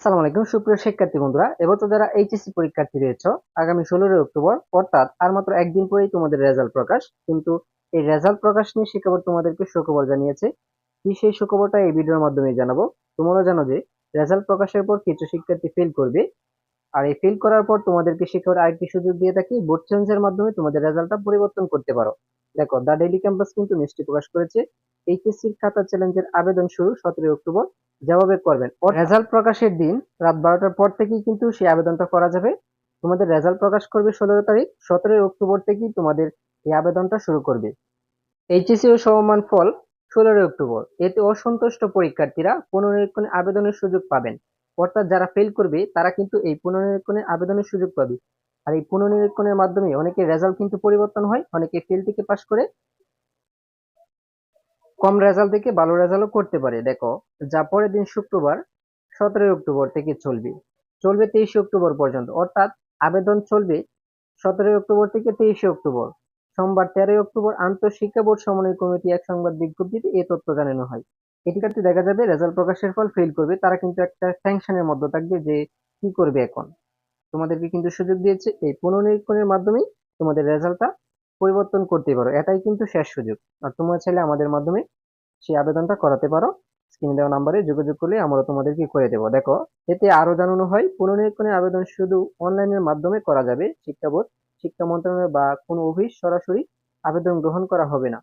আসসালামু আলাইকুম, সুপ্রিয় শিক্ষার্থী বন্ধুরা। এবছর যারা এইচএসসি পরীক্ষার্থী রয়েছে, আগামী ষোলোই অক্টোবর, অর্থাৎ আর মাত্র একদিন পরেই তোমাদের রেজাল্ট প্রকাশ, কিন্তু এই রেজাল্ট প্রকাশ নিয়ে শিক্ষাবোর্ড তোমাদেরকে সুখবর জানিয়েছে। কি সেই সুখবরটা এই ভিডিওর মাধ্যমে জানাব। তোমরা জানো যে, রেজাল্ট প্রকাশের পর কিছু শিক্ষার্থী ফেল করবে। আর এই ফেল করার পর তোমাদেরকে শিক্ষাবোর্ড আরেকটি সুযোগ দিয়ে থাকি বোর্ড চেঞ্জের মাধ্যমে তোমাদের রেজাল্টটা পরিবর্তন করতে পারো। দেখো দা ডেইলি ক্যাম্পাস কিন্তু মিষ্টি প্রকাশ করেছে। এইচএসসির খাতা চ্যালেঞ্জের আবেদন শুরু সতেরোই অক্টোবর। যেভাবে করবেন। রেজাল্ট প্রকাশের দিন রাত বারোটার পর থেকেই কিন্তু সেই আবেদনটা করা যাবে। তোমাদের রেজাল্ট প্রকাশ করবে ষোলো তারিখ সতেরোই অক্টোবর থেকেই তোমাদের এই আবেদনটা শুরু করবে। এইচএসসি ও সমমান ফল ষোলোই অক্টোবর। এতে অসন্তুষ্ট পরীক্ষার্থীরা পুনর্নিরীক্ষণে আবেদনের সুযোগ পাবেন। অর্থাৎ যারা ফেল করবে তারা কিন্তু এই পুনর্নিরীক্ষণে আবেদনের সুযোগ পাবে। আর এই পুনর্নিরীক্ষণের মাধ্যমে অনেকের রেজাল্ট কিন্তু পরিবর্তন হয় অনেকে ফেল থেকে পাশ করে কম রেজাল্ট থেকে ভালো রেজাল্টও করতে পারে। দেখো, যা পরের দিন শুক্রবার, সতেরোই অক্টোবর থেকে চলবে। চলবে তেইশে অক্টোবর পর্যন্ত। অর্থাৎ আবেদন চলবে সতেরোই অক্টোবর থেকে তেইশে অক্টোবর। সোমবার তেরোই অক্টোবর আন্তঃশিক্ষা বোর্ড সমন্বয় কমিটি এক সংবাদ বিজ্ঞপ্তিতে এই তথ্য জানানো হয়। এটি কাটতে দেখা যাবে রেজাল্ট প্রকাশের ফল ফেল করবে। তারা কিন্তু একটা টেনশনের মধ্যে থাকবে যে কি করবে এখন। তোমাদেরকে কিন্তু সুযোগ দিয়েছে এই পুনর্নিরীক্ষণের মাধ্যমেই তোমাদের রেজাল্টটা পরিবর্তন করতে পারো। এটাই কিন্তু শেষ সুযোগ। আর তোমরা চাইলে আমাদের মাধ্যমে সেই আবেদনটা করাতে পারো। স্ক্রিনে দেওয়া নাম্বারে যোগাযোগ করলে আমরা তোমাদেরকে করে দেবো। দেখো, এতে আরও জানানো হয় পুনর্নিরীক্ষণের আবেদন শুধু অনলাইনের মাধ্যমে করা যাবে। শিক্ষা শিক্ষা মন্ত্রণালয় বা কোনো অফিস সরাসরি আবেদন গ্রহণ করা হবে না।